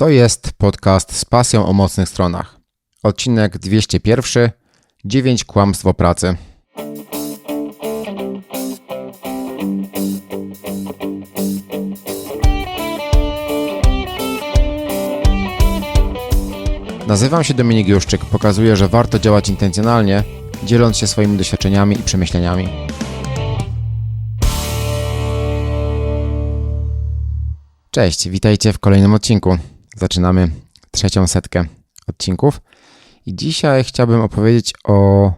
To jest podcast z pasją o mocnych stronach. Odcinek 201. 9 kłamstw o pracy. Nazywam się Dominik Juszczyk. Pokazuję, że warto działać intencjonalnie, dzieląc się swoimi doświadczeniami i przemyśleniami. Cześć, witajcie w kolejnym odcinku. Zaczynamy trzecią setkę odcinków. I dzisiaj chciałbym opowiedzieć o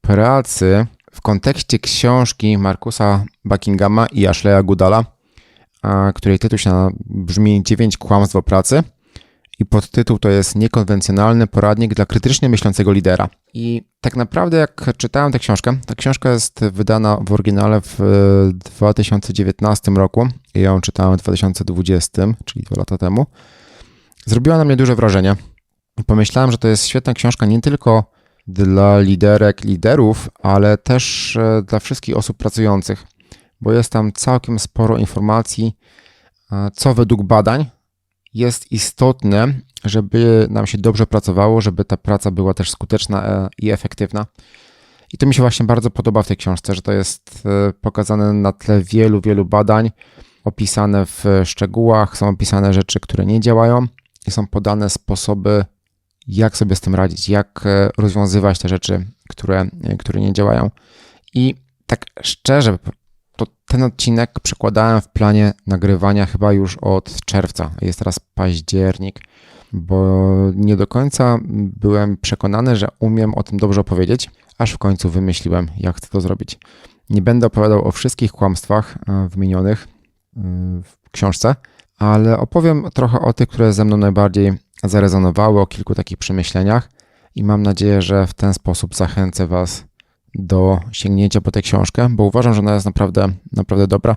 pracy w kontekście książki Markusa Buckinghama i Ashleya Goodalla, a której tytuł się brzmi 9 kłamstw o pracy. I podtytuł to jest Niekonwencjonalny poradnik dla krytycznie myślącego lidera. I tak naprawdę, jak czytałem tę książkę, ta książka jest wydana w oryginale w 2019 roku. Ja ją czytałem w 2020, czyli dwa lata temu. Zrobiła na mnie duże wrażenie. Pomyślałem, że to jest świetna książka nie tylko dla liderek, liderów, ale też e, dla wszystkich osób pracujących, bo jest tam całkiem sporo informacji, e, co według badań jest istotne, żeby nam się dobrze pracowało, żeby ta praca była też skuteczna e, i efektywna. I to mi się właśnie bardzo podoba w tej książce, że to jest pokazane na tle wielu, wielu badań, opisane w szczegółach, są opisane rzeczy, które nie działają i są podane sposoby, jak sobie z tym radzić, jak e, rozwiązywać te rzeczy, które, e, które nie działają. I tak szczerze, to ten odcinek przekładałem w planie nagrywania chyba już od czerwca. Jest teraz październik, bo nie do końca byłem przekonany, że umiem o tym dobrze opowiedzieć, aż w końcu wymyśliłem, jak chcę to zrobić. Nie będę opowiadał o wszystkich kłamstwach e, wymienionych w książce, ale opowiem trochę o tych, które ze mną najbardziej zarezonowały, o kilku takich przemyśleniach i mam nadzieję, że w ten sposób zachęcę Was do sięgnięcia po tę książkę, bo uważam, że ona jest naprawdę, naprawdę dobra.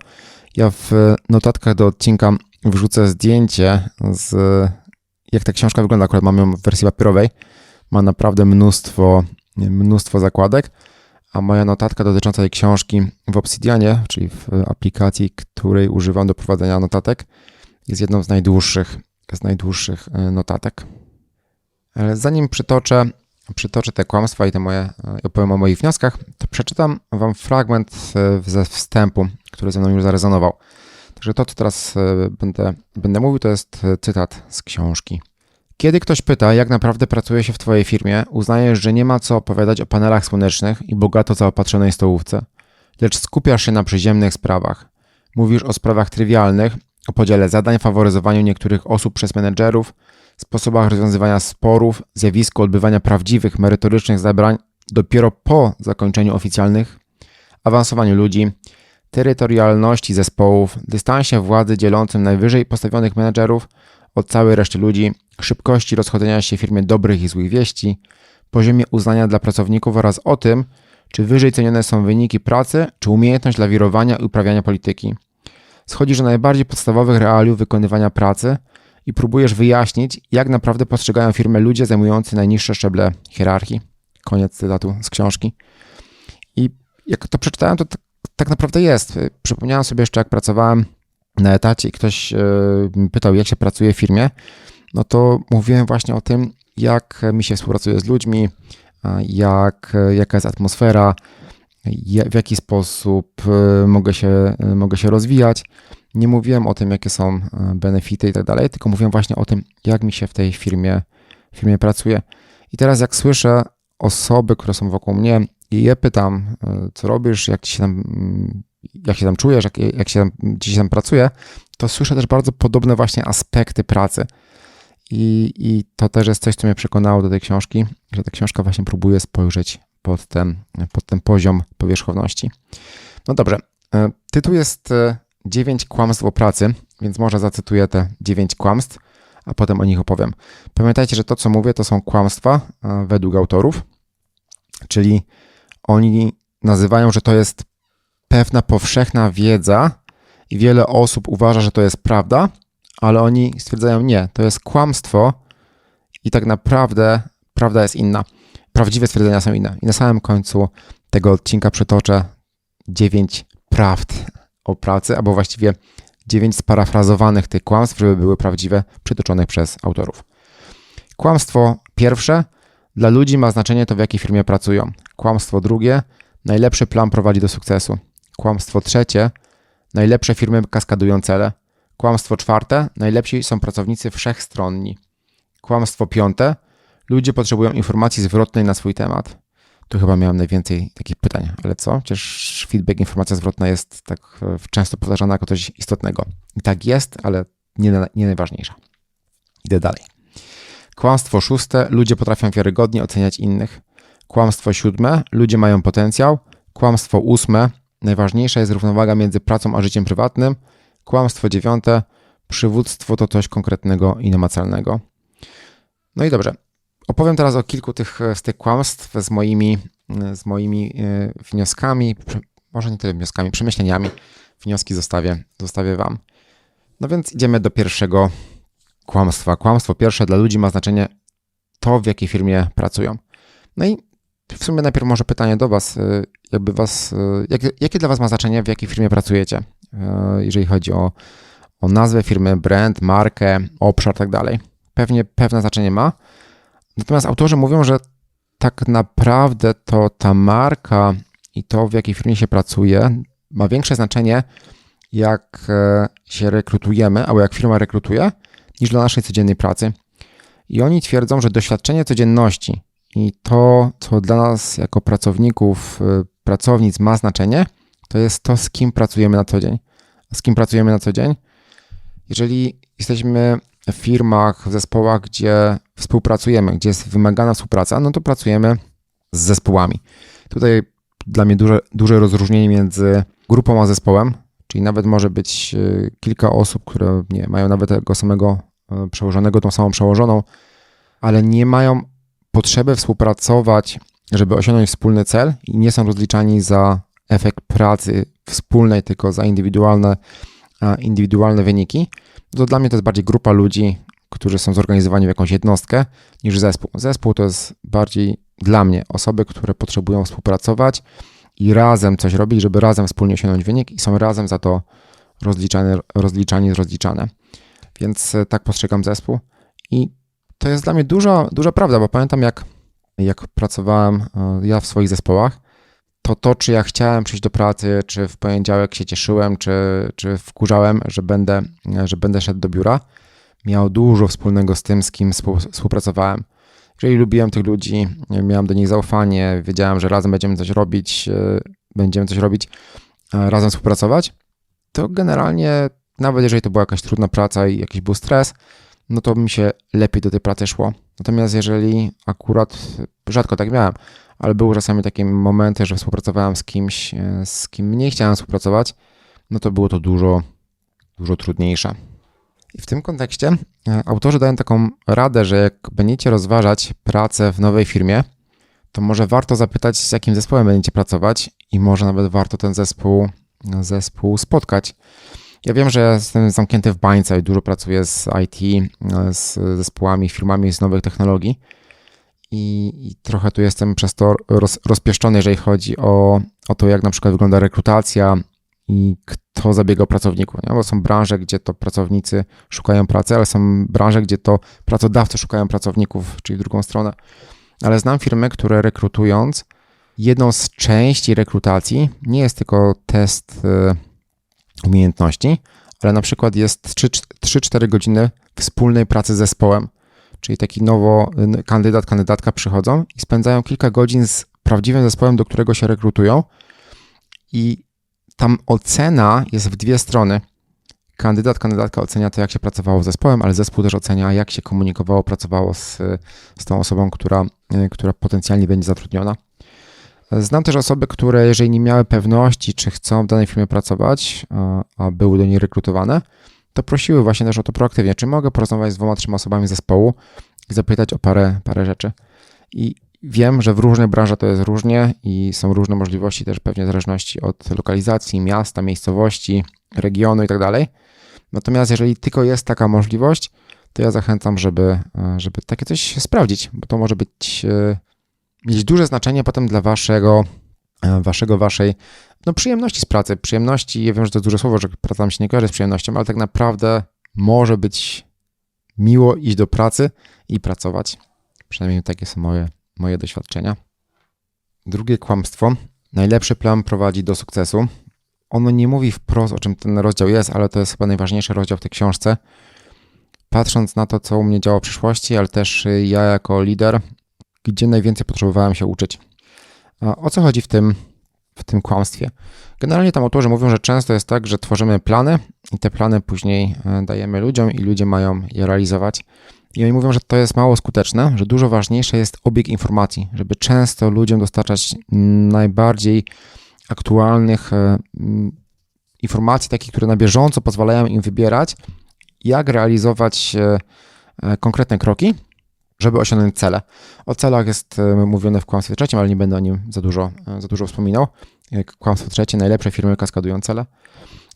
Ja w notatkach do odcinka wrzucę zdjęcie z jak ta książka wygląda. Akurat mam ją w wersji papierowej. Ma naprawdę mnóstwo, mnóstwo zakładek, a moja notatka dotycząca tej książki w Obsidianie, czyli w aplikacji, której używam do prowadzenia notatek, jest jedną z najdłuższych, z najdłuższych e, notatek. Ale zanim przytoczę, przytoczę te kłamstwa i te moje, i opowiem o moich wnioskach, to przeczytam Wam fragment e, ze wstępu, który ze mną już zarezonował. Także to, co teraz e, będę, będę mówił, to jest cytat z książki. Kiedy ktoś pyta, jak naprawdę pracuje się w Twojej firmie, uznajesz, że nie ma co opowiadać o panelach słonecznych i bogato zaopatrzonej stołówce, lecz skupiasz się na przyziemnych sprawach. Mówisz o sprawach trywialnych, o podziale zadań, faworyzowaniu niektórych osób przez menedżerów, sposobach rozwiązywania sporów, zjawisku odbywania prawdziwych, merytorycznych zebrań dopiero po zakończeniu oficjalnych, awansowaniu ludzi, terytorialności zespołów, dystansie władzy dzielącym najwyżej postawionych menedżerów od całej reszty ludzi, szybkości rozchodzenia się w firmie dobrych i złych wieści, poziomie uznania dla pracowników oraz o tym, czy wyżej cenione są wyniki pracy, czy umiejętność lawirowania i uprawiania polityki. Schodzisz do najbardziej podstawowych realiów wykonywania pracy i próbujesz wyjaśnić, jak naprawdę postrzegają firmę ludzie zajmujący najniższe szczeble hierarchii. Koniec cytatu z książki. I jak to przeczytałem, to tak, tak naprawdę jest. Przypomniałem sobie jeszcze, jak pracowałem na etacie i ktoś yy, pytał, jak się pracuje w firmie, no to mówiłem właśnie o tym, jak mi się współpracuje z ludźmi, jak, jaka jest atmosfera, w jaki sposób y, mogę się, y, mogę się rozwijać. Nie mówiłem o tym, jakie są y, benefity i tak dalej, tylko mówiłem właśnie o tym, jak mi się w tej firmie, firmie pracuje. I teraz, jak słyszę osoby, które są wokół mnie i je pytam, co robisz, jak się tam, jak się tam czujesz, jak, jak się tam, ci się tam pracuje, to słyszę też bardzo podobne właśnie aspekty pracy. I, I to też jest coś, co mnie przekonało do tej książki, że ta książka właśnie próbuje spojrzeć pod ten, pod ten poziom powierzchowności. No dobrze, e, tytuł jest 9 e, kłamstw o pracy, więc może zacytuję te 9 kłamstw, a potem o nich opowiem. Pamiętajcie, że to, co mówię, to są kłamstwa e, według autorów, czyli oni nazywają, że to jest pewna powszechna wiedza i wiele osób uważa, że to jest prawda, ale oni stwierdzają nie, to jest kłamstwo i tak naprawdę prawda jest inna prawdziwe stwierdzenia są inne. I na samym końcu tego odcinka przytoczę dziewięć prawd o pracy, albo właściwie dziewięć sparafrazowanych tych kłamstw, żeby były prawdziwe, przytoczonych przez autorów. Kłamstwo pierwsze, dla ludzi ma znaczenie to, w jakiej firmie pracują. Kłamstwo drugie, najlepszy plan prowadzi do sukcesu. Kłamstwo trzecie, najlepsze firmy kaskadują cele. Kłamstwo czwarte, najlepsi są pracownicy wszechstronni. Kłamstwo piąte, ludzie potrzebują informacji zwrotnej na swój temat. Tu chyba miałem najwięcej takich pytań, ale co? Przecież feedback, informacja zwrotna jest tak e, często powtarzana jako coś istotnego. I tak jest, ale nie, nie najważniejsza. Idę dalej. Kłamstwo szóste, ludzie potrafią wiarygodnie oceniać innych. Kłamstwo siódme, ludzie mają potencjał. Kłamstwo ósme, najważniejsza jest równowaga między pracą a życiem prywatnym. Kłamstwo dziewiąte, przywództwo to coś konkretnego i namacalnego. No i dobrze, Opowiem teraz o kilku tych, z tych kłamstw z moimi, z moimi e, wnioskami, może nie tyle wnioskami, przemyśleniami. Wnioski zostawię, zostawię Wam. No więc idziemy do pierwszego kłamstwa. Kłamstwo pierwsze dla ludzi ma znaczenie to, w jakiej firmie pracują. No i w sumie najpierw może pytanie do Was, e, jakby was, e, jak, jakie dla Was ma znaczenie, w jakiej firmie pracujecie, jeżeli chodzi o, o nazwę firmy, brand, markę, obszar tak dalej. Pewnie pewne znaczenie ma, Natomiast autorzy mówią, że tak naprawdę to ta marka i to, w jakiej firmie się pracuje, ma większe znaczenie, jak e, się rekrutujemy, albo jak firma rekrutuje, niż dla naszej codziennej pracy. I oni twierdzą, że doświadczenie codzienności i to, co dla nas jako pracowników, e, pracownic ma znaczenie, to jest to, z kim pracujemy na co dzień. Z kim pracujemy na co dzień? Jeżeli jesteśmy w firmach, w zespołach, gdzie współpracujemy, gdzie jest wymagana współpraca, no to pracujemy z zespołami. Tutaj dla mnie duże, duże rozróżnienie między grupą a zespołem, czyli nawet może być e, kilka osób, które nie mają nawet tego samego e, przełożonego, tą samą przełożoną, ale nie mają potrzeby współpracować, żeby osiągnąć wspólny cel i nie są rozliczani za efekt pracy wspólnej, tylko za indywidualne, indywidualne wyniki, to dla mnie to jest bardziej grupa ludzi, którzy są zorganizowani w jakąś jednostkę, niż zespół. Zespół to jest bardziej dla mnie osoby, które potrzebują współpracować i razem coś robić, żeby razem wspólnie osiągnąć wynik i są razem za to rozliczane, rozliczani, rozliczane. Więc e, tak postrzegam zespół i to jest dla mnie duża, duża prawda, bo pamiętam jak, jak pracowałem e, ja w swoich zespołach, to to, czy ja chciałem przyjść do pracy, czy w poniedziałek się cieszyłem, czy, czy wkurzałem, że będę, że będę szedł do biura, miało dużo wspólnego z tym, z kim współpracowałem. Jeżeli lubiłem tych ludzi, miałem do nich zaufanie, wiedziałem, że razem będziemy coś robić, e, będziemy coś robić, e, razem współpracować, to generalnie, nawet jeżeli to była jakaś trudna praca i jakiś był stres, no to mi się lepiej do tej pracy szło. Natomiast jeżeli akurat, rzadko tak miałem, ale były czasami takie momenty, że współpracowałem z kimś, e, z kim nie chciałem współpracować, no to było to dużo, dużo trudniejsze. I w tym kontekście e, autorzy dają taką radę, że jak będziecie rozważać pracę w nowej firmie, to może warto zapytać, z jakim zespołem będziecie pracować i może nawet warto ten zespół, zespół spotkać. Ja wiem, że jestem zamknięty w bańce i dużo pracuję z IT, e, z zespołami, firmami z nowych technologii i, i trochę tu jestem przez to roz, rozpieszczony, jeżeli chodzi o, o to, jak na przykład wygląda rekrutacja, i kto zabiega o pracowników. Nie? Bo są branże, gdzie to pracownicy szukają pracy, ale są branże, gdzie to pracodawcy szukają pracowników, czyli drugą stronę. Ale znam firmy, które rekrutując, jedną z części rekrutacji nie jest tylko test y, umiejętności, ale na przykład jest 3-4 godziny wspólnej pracy z zespołem. Czyli taki nowo y, kandydat, kandydatka przychodzą i spędzają kilka godzin z prawdziwym zespołem, do którego się rekrutują i tam ocena jest w dwie strony. Kandydat, kandydatka ocenia to, jak się pracowało z zespołem, ale zespół też ocenia, jak się komunikowało, pracowało z, z tą osobą, która, która potencjalnie będzie zatrudniona. Znam też osoby, które jeżeli nie miały pewności, czy chcą w danej firmie pracować, a były do niej rekrutowane, to prosiły właśnie też o to proaktywnie, czy mogę porozmawiać z dwoma, trzema osobami zespołu i zapytać o parę, parę rzeczy. I Wiem, że w różnych branżach to jest różnie i są różne możliwości też pewnie w zależności od lokalizacji, miasta, miejscowości, regionu i tak dalej. Natomiast jeżeli tylko jest taka możliwość, to ja zachęcam, żeby, e, żeby takie coś sprawdzić, bo to może być e, mieć duże znaczenie potem dla waszego, e, waszego, waszej no, przyjemności z pracy. Przyjemności, ja wiem, że to duże słowo, że praca nam się nie kojarzy z przyjemnością, ale tak naprawdę może być miło iść do pracy i pracować. Przynajmniej takie są moje, moje doświadczenia. Drugie kłamstwo. Najlepszy plan prowadzi do sukcesu. Ono nie mówi wprost, o czym ten rozdział jest, ale to jest chyba najważniejszy rozdział w tej książce. Patrząc na to, co u mnie działo w przyszłości, ale też ja jako lider, gdzie najwięcej potrzebowałem się uczyć. A o co chodzi w tym, w tym kłamstwie? Generalnie tam autorzy mówią, że często jest tak, że tworzymy plany i te plany później e, dajemy ludziom i ludzie mają je realizować. I oni mówią, że to jest mało skuteczne, że dużo ważniejsze jest obieg informacji, żeby często ludziom dostarczać najbardziej aktualnych e, informacji, takich, które na bieżąco pozwalają im wybierać, jak realizować e, konkretne kroki, żeby osiągnąć cele. O celach jest mówione w kłamstwie trzecim, ale nie będę o nim za dużo, za dużo wspominał. Kłamstwo trzecie, najlepsze firmy kaskadują cele.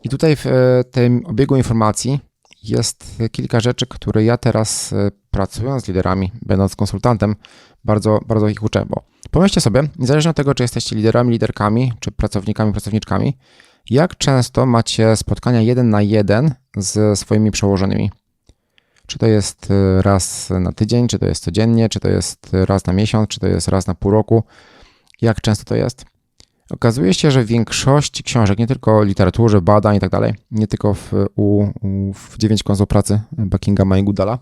I tutaj w tym obiegu informacji jest kilka rzeczy, które ja teraz e, pracując z liderami, będąc konsultantem, bardzo, bardzo ich uczę, bo pomyślcie sobie, niezależnie od tego, czy jesteście liderami, liderkami, czy pracownikami, pracowniczkami, jak często macie spotkania jeden na jeden z swoimi przełożonymi. Czy to jest e, raz na tydzień, czy to jest codziennie, czy to jest raz na miesiąc, czy to jest raz na pół roku. Jak często to jest? Okazuje się, że w większości książek, nie tylko literaturze, badań i tak dalej, nie tylko w, u, w 9 konsul pracy Buckinghama i Goodalla,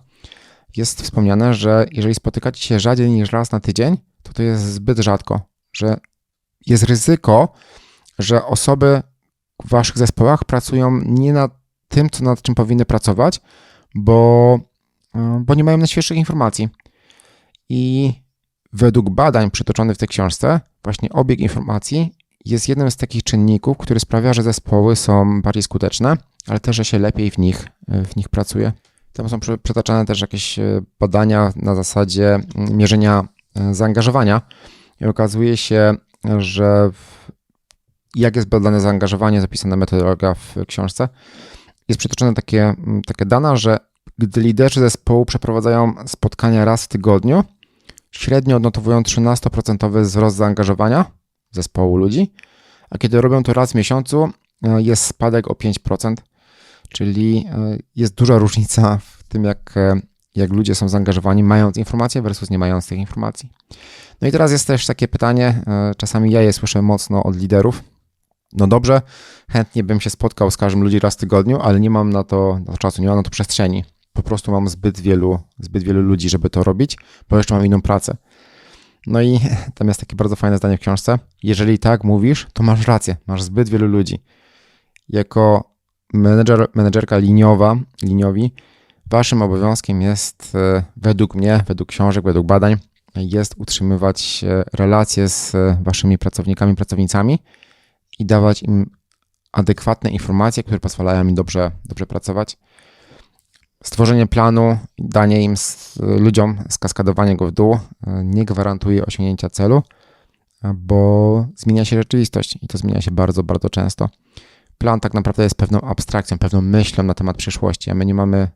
jest wspomniane, że jeżeli spotykacie się rzadziej niż raz na tydzień, to to jest zbyt rzadko, że jest ryzyko, że osoby w waszych zespołach pracują nie nad tym, co nad czym powinny pracować, bo, bo nie mają najświeższych informacji. I według badań przytoczonych w tej książce, właśnie obieg informacji jest jednym z takich czynników, który sprawia, że zespoły są bardziej skuteczne, ale też, że się lepiej w nich, w nich pracuje. Tam są przytaczane też jakieś e, badania na zasadzie mm, mierzenia e, zaangażowania i okazuje się, że jak jest badane zaangażowanie, zapisana metodologia w książce, jest przytoczone takie, mm, takie dane, że gdy liderzy zespołu przeprowadzają spotkania raz w tygodniu, średnio odnotowują 13% wzrost zaangażowania, zespołu ludzi, a kiedy robią to raz w miesiącu, e, jest spadek o 5%, czyli e, jest duża różnica w tym, jak, e, jak ludzie są zaangażowani, mając informacje versus nie mając tych informacji. No i teraz jest też takie pytanie, czasami ja je słyszę mocno od liderów. No dobrze, chętnie bym się spotkał z każdym ludzi raz w tygodniu, ale nie mam na to, na to czasu, nie mam na to przestrzeni. Po prostu mam zbyt wielu, zbyt wielu ludzi, żeby to robić, bo jeszcze mam inną pracę. No i tam jest takie bardzo fajne zdanie w książce. Jeżeli tak mówisz, to masz rację, masz zbyt wielu ludzi. Jako menedżer, menedżerka liniowa, liniowi, waszym obowiązkiem jest, e, według mnie, według książek, według badań, jest utrzymywać e, relacje z e, waszymi pracownikami, pracownicami i dawać im adekwatne informacje, które pozwalają im dobrze, dobrze pracować stworzenie planu, danie im ludziom, skaskadowanie go w dół e, nie gwarantuje osiągnięcia celu, bo zmienia się rzeczywistość i to zmienia się bardzo, bardzo często. Plan tak naprawdę jest pewną abstrakcją, pewną myślą na temat przyszłości, a my nie mamy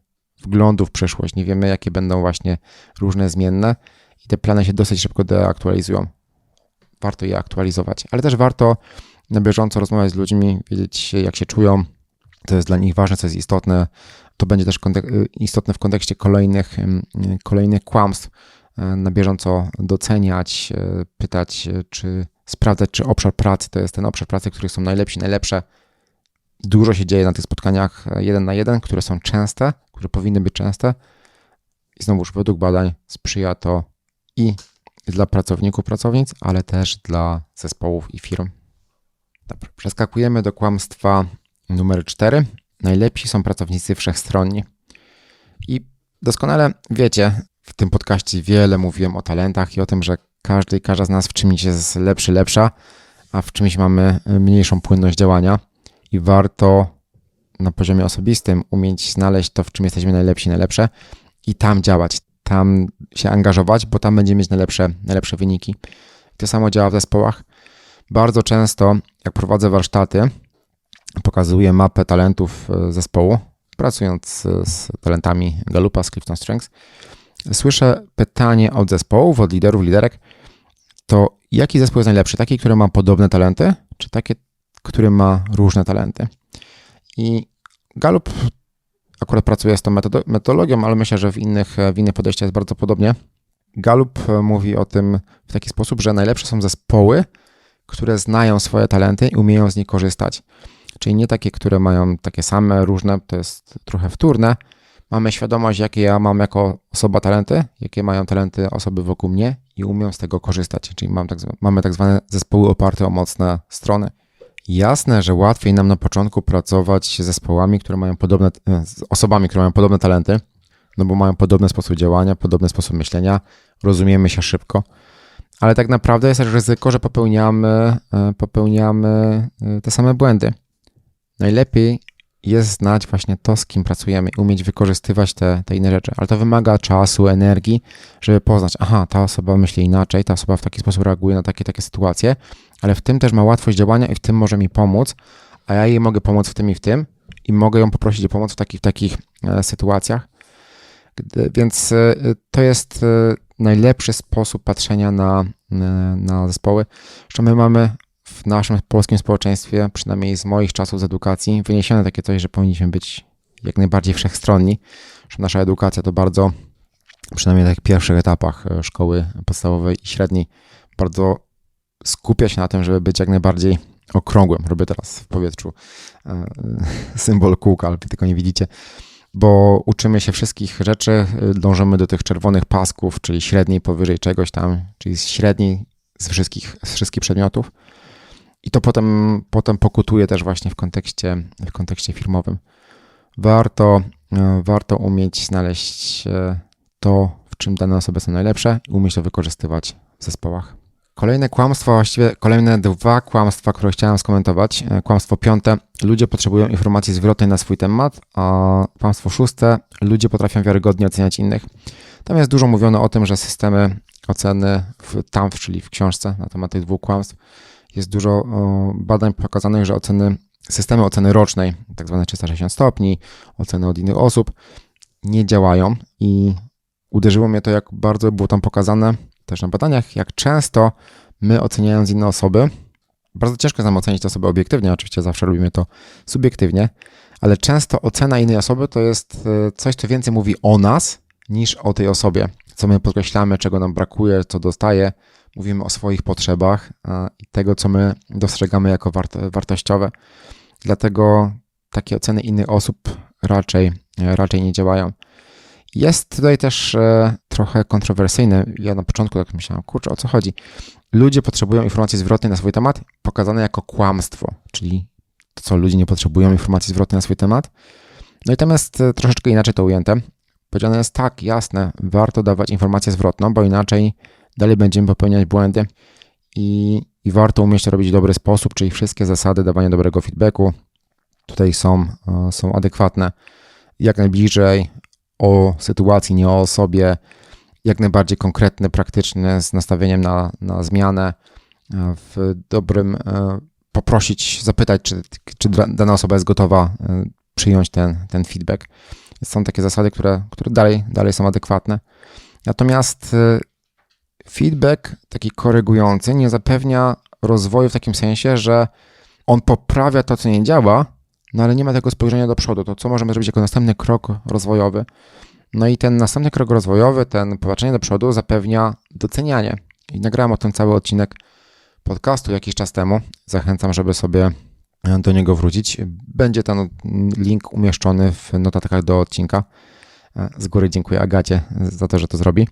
wglądu w przyszłość, nie wiemy, jakie będą właśnie różne zmienne i te plany się dosyć szybko deaktualizują. Warto je aktualizować, ale też warto na bieżąco rozmawiać z ludźmi, wiedzieć, jak się czują, co jest dla nich ważne, co jest istotne, to będzie też istotne w kontekście kolejnych, kolejnych kłamstw. E, na bieżąco doceniać, pytać, czy sprawdzać, czy obszar pracy to jest ten obszar pracy, który są najlepsi, najlepsze. Dużo się dzieje na tych spotkaniach jeden na jeden, które są częste, które powinny być częste. I znowuż według badań sprzyja to i dla pracowników, pracownic, ale też dla zespołów i firm. Dobra, przeskakujemy do kłamstwa numer 4. Najlepsi są pracownicy wszechstronni. I doskonale wiecie, w tym podcaście wiele mówiłem o talentach i o tym, że każdy i każda z nas w czymś jest lepszy, lepsza, a w czymś mamy mniejszą płynność działania i warto na poziomie osobistym umieć znaleźć to, w czym jesteśmy najlepsi, najlepsze i tam działać, tam się angażować, bo tam będziemy mieć najlepsze, najlepsze wyniki. To samo działa w zespołach. Bardzo często, jak prowadzę warsztaty, pokazuje mapę talentów e, zespołu, pracując z talentami Galupa z Clifton Strengths. Słyszę pytanie od zespołów, od liderów, liderek, to jaki zespół jest najlepszy? Taki, który ma podobne talenty, czy takie, który ma różne talenty. I Gallup akurat pracuje z tą metodologią, ale myślę, że w innych, w innych podejściach jest bardzo podobnie. Gallup mówi o tym w taki sposób, że najlepsze są zespoły, które znają swoje talenty i umieją z nich korzystać. Czyli nie takie, które mają takie same, różne, to jest trochę wtórne. Mamy świadomość, jakie ja mam jako osoba talenty, jakie mają talenty osoby wokół mnie i umiem z tego korzystać. Czyli mam tak, mamy tak zwane zespoły oparte o mocne strony. Jasne, że łatwiej nam na początku pracować z zespołami, które mają podobne, e, z osobami, które mają podobne talenty, no bo mają podobny sposób działania, podobny sposób myślenia, rozumiemy się szybko, ale tak naprawdę jest też ryzyko, że popełniamy, e, popełniamy e, te same błędy. Najlepiej jest znać właśnie to, z kim pracujemy i umieć wykorzystywać te, te inne rzeczy, ale to wymaga czasu, energii, żeby poznać, aha, ta osoba myśli inaczej, ta osoba w taki sposób reaguje na takie, takie sytuacje, ale w tym też ma łatwość działania i w tym może mi pomóc, a ja jej mogę pomóc w tym i w tym i mogę ją poprosić o pomoc w takich, takich e, sytuacjach. Więc e, to jest e, najlepszy sposób patrzenia na, na zespoły. Zresztą my mamy w naszym polskim społeczeństwie, przynajmniej z moich czasów z edukacji, wyniesione takie coś, że powinniśmy być jak najbardziej wszechstronni. Że nasza edukacja to bardzo, przynajmniej na tych pierwszych etapach szkoły podstawowej i średniej, bardzo skupia się na tym, żeby być jak najbardziej okrągłym. Robię teraz w powietrzu e, symbol kółka, ale tylko nie widzicie. Bo uczymy się wszystkich rzeczy, dążymy do tych czerwonych pasków, czyli średniej powyżej czegoś tam, czyli średniej z wszystkich, z wszystkich przedmiotów. I to potem, potem pokutuje też właśnie w kontekście, w kontekście firmowym. Warto, e, warto umieć znaleźć e, to, w czym dane osoby są najlepsze i umieć to wykorzystywać w zespołach. Kolejne kłamstwo, właściwie kolejne dwa kłamstwa, które chciałem skomentować. E, kłamstwo piąte, ludzie potrzebują informacji zwrotnej na swój temat, a kłamstwo szóste, ludzie potrafią wiarygodnie oceniać innych. Tam jest dużo mówione o tym, że systemy oceny w TAMF, czyli w książce na temat tych dwóch kłamstw, jest dużo badań pokazanych, że oceny, systemy oceny rocznej, tak zwane 360 stopni, oceny od innych osób, nie działają i uderzyło mnie to, jak bardzo było tam pokazane, też na badaniach, jak często my oceniając inne osoby, bardzo ciężko jest nam ocenić te osoby obiektywnie, oczywiście zawsze robimy to subiektywnie, ale często ocena innej osoby to jest e, coś, co więcej mówi o nas niż o tej osobie. Co my podkreślamy, czego nam brakuje, co dostaje, mówimy o swoich potrzebach i tego, co my dostrzegamy jako wartościowe. Dlatego takie oceny innych osób raczej, raczej nie działają. Jest tutaj też e, trochę kontrowersyjne. Ja na początku tak myślałem, kurczę, o co chodzi? Ludzie potrzebują informacji zwrotnej na swój temat, pokazane jako kłamstwo, czyli to, co ludzie nie potrzebują informacji zwrotnej na swój temat. No i tam jest e, troszeczkę inaczej to ujęte. Powiedziane jest tak, jasne, warto dawać informację zwrotną, bo inaczej dalej będziemy popełniać błędy i, i warto umieć to robić w dobry sposób, czyli wszystkie zasady dawania dobrego feedbacku tutaj są, e, są adekwatne. Jak najbliżej o sytuacji, nie o osobie, jak najbardziej konkretne, praktyczne, z nastawieniem na, na zmianę, e, w dobrym e, poprosić, zapytać, czy, czy dana osoba jest gotowa przyjąć ten, ten feedback. Są takie zasady, które, które dalej, dalej są adekwatne. Natomiast feedback taki korygujący nie zapewnia rozwoju w takim sensie, że on poprawia to, co nie działa, no ale nie ma tego spojrzenia do przodu. To co możemy zrobić jako następny krok rozwojowy? No i ten następny krok rozwojowy, ten popatrzenie do przodu zapewnia docenianie. I nagrałem o tym cały odcinek podcastu jakiś czas temu. Zachęcam, żeby sobie do niego wrócić. Będzie ten link umieszczony w notatkach do odcinka. Z góry dziękuję Agacie za to, że to zrobi.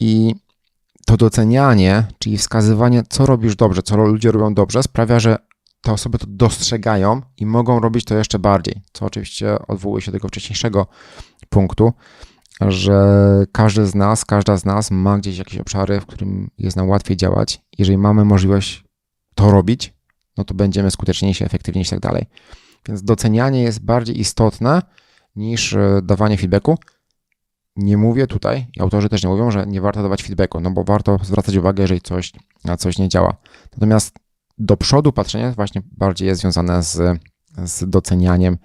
I to docenianie, czyli wskazywanie, co robisz dobrze, co ludzie robią dobrze, sprawia, że te osoby to dostrzegają i mogą robić to jeszcze bardziej, co oczywiście odwołuje się do tego wcześniejszego punktu, że każdy z nas, każda z nas ma gdzieś jakieś obszary, w którym jest nam łatwiej działać. Jeżeli mamy możliwość to robić, no to będziemy skuteczniejsi, efektywniejsi i tak dalej. Więc docenianie jest bardziej istotne niż e, dawanie feedbacku. Nie mówię tutaj, i autorzy też nie mówią, że nie warto dawać feedbacku, no bo warto zwracać uwagę, jeżeli coś na coś nie działa. Natomiast do przodu patrzenie właśnie bardziej jest związane z, z docenianiem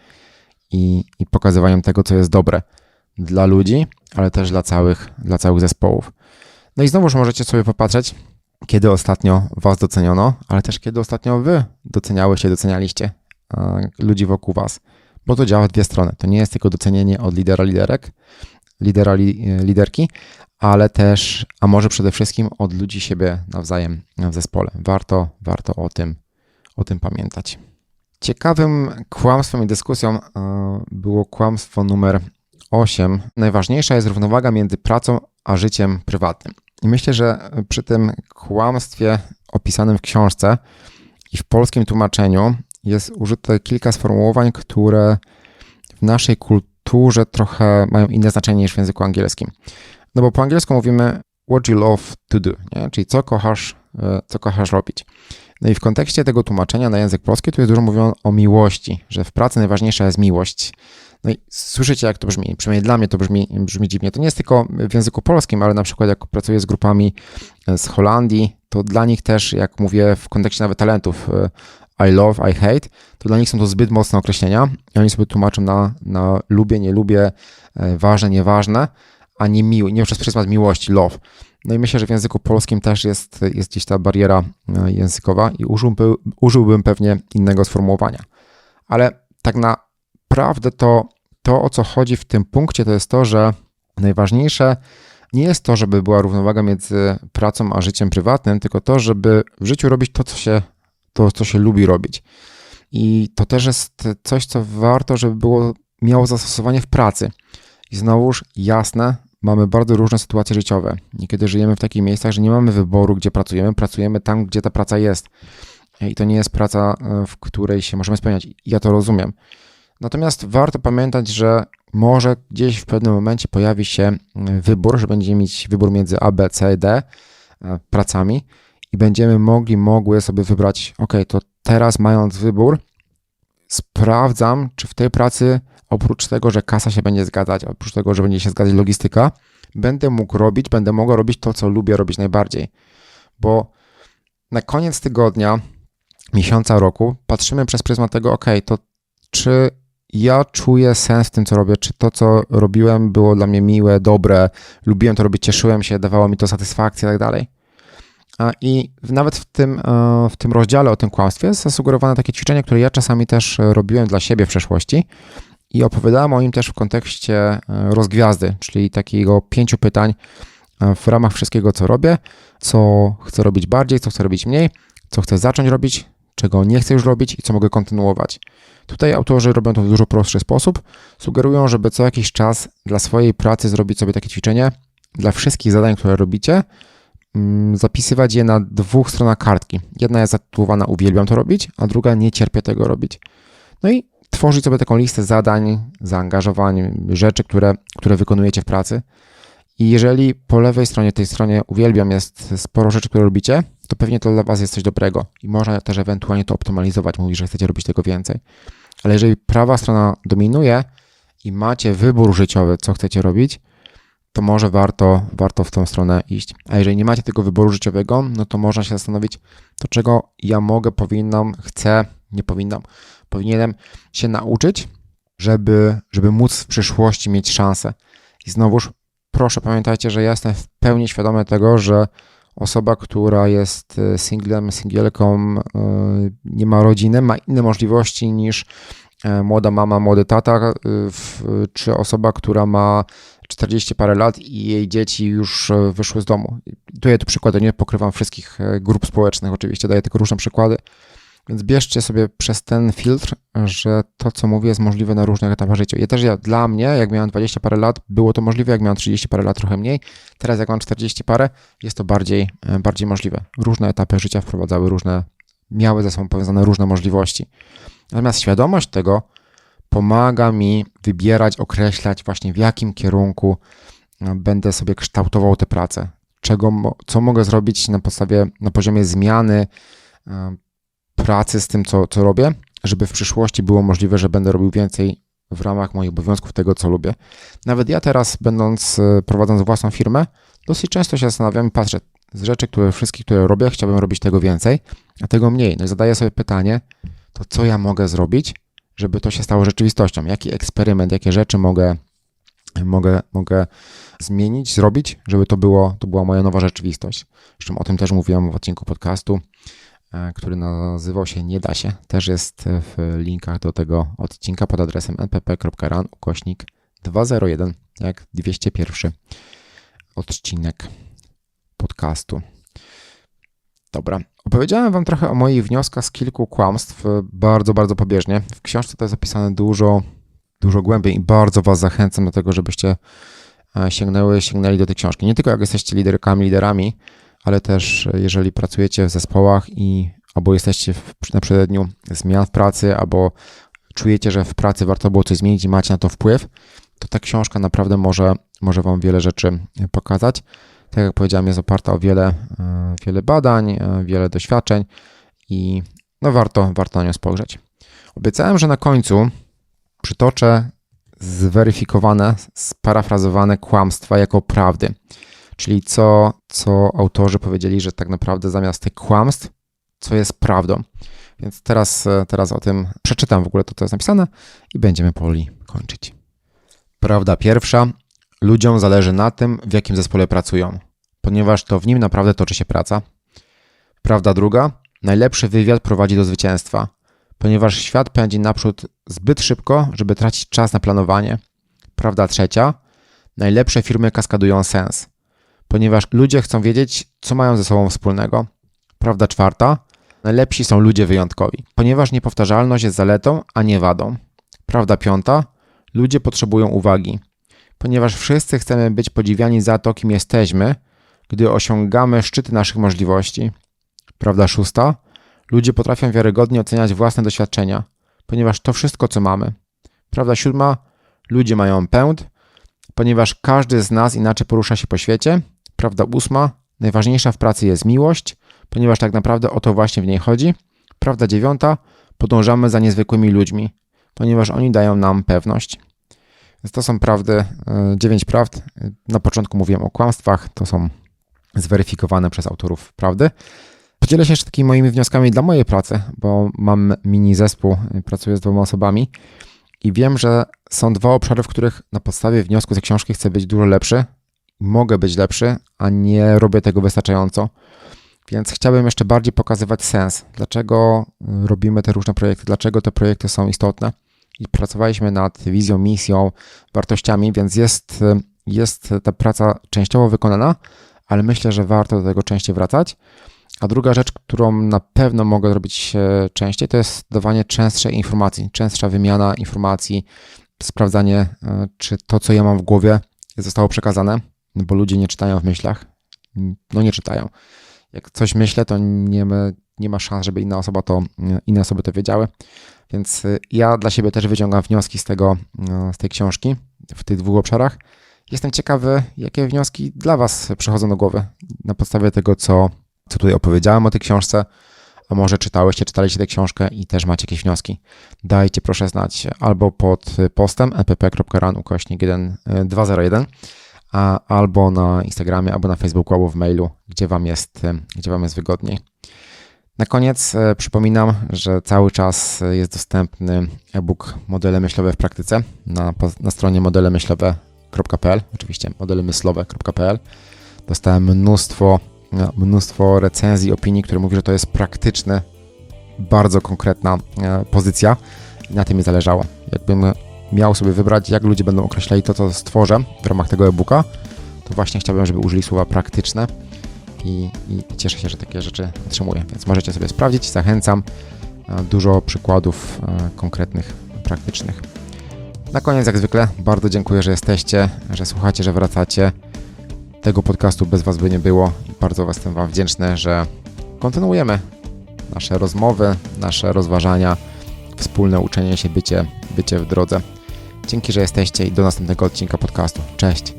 i, i pokazywaniem tego, co jest dobre dla ludzi, ale też dla całych, dla całych zespołów. No i znowuż możecie sobie popatrzeć, kiedy ostatnio Was doceniono, ale też kiedy ostatnio Wy doceniałyście, docenialiście e, ludzi wokół Was. Bo to działa w dwie strony. To nie jest tylko docenienie od lidera, liderek, lidera, li, liderki, ale też, a może przede wszystkim od ludzi siebie nawzajem w zespole. Warto, warto o tym, o tym pamiętać. Ciekawym kłamstwem i dyskusją e, było kłamstwo numer 8. Najważniejsza jest równowaga między pracą a życiem prywatnym. I myślę, że przy tym kłamstwie opisanym w książce i w polskim tłumaczeniu jest użyte kilka sformułowań, które w naszej kulturze trochę mają inne znaczenie niż w języku angielskim. No bo po angielsku mówimy what you love to do, nie? czyli co kochasz, e, co kochasz robić. No i w kontekście tego tłumaczenia na język polski tu jest dużo mówione o miłości, że w pracy najważniejsza jest miłość. No i słyszycie, jak to brzmi. Przynajmniej dla mnie to brzmi, brzmi dziwnie. To nie jest tylko w języku polskim, ale na przykład jak pracuję z grupami e, z Holandii, to dla nich też, jak mówię w kontekście nawet talentów, e, I love, I hate, to dla nich są to zbyt mocne określenia i oni sobie tłumaczą na, na lubię, nie lubię, ważne, nieważne, a nie miły, nie przez pryzmat miłości, love. No i myślę, że w języku polskim też jest, jest gdzieś ta bariera e, językowa i użyłby, użyłbym pewnie innego sformułowania. Ale tak naprawdę to, to, o co chodzi w tym punkcie, to jest to, że najważniejsze nie jest to, żeby była równowaga między pracą a życiem prywatnym, tylko to, żeby w życiu robić to, co się, to, co się lubi robić. I to też jest coś, co warto, żeby było, miało zastosowanie w pracy. I znowuż jasne, mamy bardzo różne sytuacje życiowe. Niekiedy żyjemy w takich miejscach, że nie mamy wyboru, gdzie pracujemy, pracujemy tam, gdzie ta praca jest. I to nie jest praca, e, w której się możemy spełniać. Ja to rozumiem. Natomiast warto pamiętać, że może gdzieś w pewnym momencie pojawi się e, wybór, że będziemy mieć wybór między A, B, C, D e, pracami i będziemy mogli, mogły sobie wybrać, ok, to teraz mając wybór, sprawdzam, czy w tej pracy oprócz tego, że kasa się będzie zgadzać, oprócz tego, że będzie się zgadzać logistyka, będę mógł robić, będę mogła robić to, co lubię robić najbardziej. Bo na koniec tygodnia, miesiąca, roku patrzymy przez pryzmat tego, ok, to czy ja czuję sens w tym, co robię, czy to, co robiłem, było dla mnie miłe, dobre, lubiłem to robić, cieszyłem się, dawało mi to satysfakcję i tak dalej. I nawet w tym, e, w tym rozdziale o tym kłamstwie jest zasugerowane takie ćwiczenie, które ja czasami też robiłem dla siebie w przeszłości i opowiadałem o nim też w kontekście e, rozgwiazdy, czyli takiego pięciu pytań e, w ramach wszystkiego, co robię, co chcę robić bardziej, co chcę robić mniej, co chcę zacząć robić, czego nie chcę już robić i co mogę kontynuować. Tutaj autorzy robią to w dużo prostszy sposób. Sugerują, żeby co jakiś czas dla swojej pracy zrobić sobie takie ćwiczenie, dla wszystkich zadań, które robicie, zapisywać je na dwóch stronach kartki. Jedna jest zatytułowana Uwielbiam to robić, a druga Nie cierpię tego robić. No i tworzyć sobie taką listę zadań, zaangażowań, rzeczy, które, które wykonujecie w pracy. I jeżeli po lewej stronie, tej stronie uwielbiam, jest sporo rzeczy, które robicie, to pewnie to dla Was jest coś dobrego i można też ewentualnie to optymalizować, mówić, że chcecie robić tego więcej. Ale jeżeli prawa strona dominuje i macie wybór życiowy, co chcecie robić, to może warto, warto w tą stronę iść. A jeżeli nie macie tego wyboru życiowego, no to można się zastanowić, to czego ja mogę, powinnam, chcę, nie powinnam, powinienem się nauczyć, żeby, żeby móc w przyszłości mieć szansę. I znowuż proszę pamiętajcie, że ja jestem w pełni świadomy tego, że osoba, która jest e, singlem, singielką, e, nie ma rodziny, ma inne możliwości niż e, młoda mama, młody tata, czy osoba, która ma 40 parę lat i jej dzieci już wyszły z domu. Daję tu przykłady, nie pokrywam wszystkich grup społecznych, oczywiście daję tylko różne przykłady. Więc bierzcie sobie przez ten filtr, że to, co mówię, jest możliwe na różnych etapach życia. Ja też ja, dla mnie, jak miałem 20 parę lat, było to możliwe, jak miałem 30 parę lat, trochę mniej. Teraz, jak mam 40 parę, jest to bardziej, e, bardziej możliwe. Różne etapy życia wprowadzały różne, miały ze sobą powiązane różne możliwości. Natomiast świadomość tego pomaga mi wybierać, określać właśnie w jakim kierunku e, będę sobie kształtował tę pracę. Czego, co mogę zrobić na podstawie, na poziomie zmiany e, pracy z tym, co, co robię, żeby w przyszłości było możliwe, że będę robił więcej w ramach moich obowiązków tego, co lubię. Nawet ja teraz, będąc, e, prowadząc własną firmę, dosyć często się zastanawiam i patrzę, z rzeczy, które wszystkich, które robię, chciałbym robić tego więcej, a tego mniej. No i zadaję sobie pytanie, to co ja mogę zrobić, żeby to się stało rzeczywistością? Jaki eksperyment, jakie rzeczy mogę mogę, mogę zmienić, zrobić, żeby to, było, to była moja nowa rzeczywistość. Zresztą o tym też mówiłem w odcinku podcastu, e, który nazywał się Nie da się. Też jest w linkach do tego odcinka pod adresem npp.ran ukośnik 201, jak 201 odcinek podcastu. Dobra, opowiedziałem Wam trochę o moich wnioskach z kilku kłamstw, bardzo, bardzo pobieżnie. W książce to jest opisane dużo, dużo głębiej i bardzo Was zachęcam do tego, żebyście e, sięgnęły, sięgnęli do tej książki. Nie tylko jak jesteście liderkami, liderami, ale też e, jeżeli pracujecie w zespołach i albo jesteście w, na przededniu zmian w pracy, albo czujecie, że w pracy warto było coś zmienić i macie na to wpływ, to ta książka naprawdę może, może Wam wiele rzeczy pokazać. Tak jak powiedziałem, jest oparta o wiele, e, wiele badań, wiele doświadczeń i no warto, warto na nią spojrzeć. Obiecałem, że na końcu przytoczę zweryfikowane, sparafrazowane kłamstwa jako prawdy. Czyli co, co autorzy powiedzieli, że tak naprawdę zamiast tych kłamstw, co jest prawdą. Więc teraz, teraz o tym przeczytam w ogóle to, co jest napisane i będziemy powoli kończyć. Prawda pierwsza. Ludziom zależy na tym, w jakim zespole pracują, ponieważ to w nim naprawdę toczy się praca. Prawda druga. Najlepszy wywiad prowadzi do zwycięstwa, ponieważ świat pędzi naprzód zbyt szybko, żeby tracić czas na planowanie. Prawda trzecia. Najlepsze firmy kaskadują sens, ponieważ ludzie chcą wiedzieć, co mają ze sobą wspólnego. Prawda czwarta. Najlepsi są ludzie wyjątkowi, ponieważ niepowtarzalność jest zaletą, a nie wadą. Prawda piąta. Ludzie potrzebują uwagi, ponieważ wszyscy chcemy być podziwiani za to, kim jesteśmy, gdy osiągamy szczyty naszych możliwości. Prawda szósta. Ludzie potrafią wiarygodnie oceniać własne doświadczenia, ponieważ to wszystko, co mamy. Prawda siódma, ludzie mają pęd, ponieważ każdy z nas inaczej porusza się po świecie. Prawda ósma, najważniejsza w pracy jest miłość, ponieważ tak naprawdę o to właśnie w niej chodzi. Prawda dziewiąta, podążamy za niezwykłymi ludźmi, ponieważ oni dają nam pewność. Więc to są prawdy, e, dziewięć prawd. Na początku mówiłem o kłamstwach, to są zweryfikowane przez autorów prawdy. Podzielę się jeszcze takimi moimi wnioskami dla mojej pracy, bo mam mini zespół, pracuję z dwoma osobami i wiem, że są dwa obszary, w których na podstawie wniosku z książki chcę być dużo lepszy, mogę być lepszy, a nie robię tego wystarczająco. Więc chciałbym jeszcze bardziej pokazywać sens, dlaczego robimy te różne projekty, dlaczego te projekty są istotne. I pracowaliśmy nad wizją, misją, wartościami, więc jest, jest ta praca częściowo wykonana, ale myślę, że warto do tego częściej wracać. A druga rzecz, którą na pewno mogę robić częściej, to jest dawanie częstszej informacji, częstsza wymiana informacji, sprawdzanie, e, czy to, co ja mam w głowie, zostało przekazane, no bo ludzie nie czytają w myślach. No nie czytają. Jak coś myślę, to nie nie ma szans, żeby inna osoba to, inne osoby to wiedziały. Więc e, ja dla siebie też wyciągam wnioski z tego, e, z tej książki w tych dwóch obszarach. Jestem ciekawy, jakie wnioski dla Was przychodzą do głowy na podstawie tego, co co tutaj opowiedziałem o tej książce, a może czytałeś, czytaliście tę książkę i też macie jakieś wnioski. Dajcie proszę znać albo pod postem epp.ran ukośnik 201, a, albo na Instagramie, albo na Facebooku, albo w mailu, gdzie wam jest, gdzie wam jest wygodniej. Na koniec e, przypominam, że cały czas jest dostępny e-book Modele myślowe w praktyce na, na stronie modelemyślowe.pl, oczywiście modelemyslowe.pl. Dostałem mnóstwo mnóstwo recenzji, opinii, które mówi, że to jest praktyczne, bardzo konkretna e, pozycja i na tym mi zależało. Jakbym miał sobie wybrać, jak ludzie będą określali to, co stworzę w ramach tego e-booka, to właśnie chciałbym, żeby użyli słowa praktyczne i, i cieszę się, że takie rzeczy otrzymuję. Więc możecie sobie sprawdzić, zachęcam. E, dużo przykładów e, konkretnych, praktycznych. Na koniec, jak zwykle, bardzo dziękuję, że jesteście, że słuchacie, że wracacie. Tego podcastu bez Was by nie było. Bardzo jestem Wam wdzięczny, że kontynuujemy nasze rozmowy, nasze rozważania, wspólne uczenie się, bycie, bycie w drodze. Dzięki, że jesteście i do następnego odcinka podcastu. Cześć!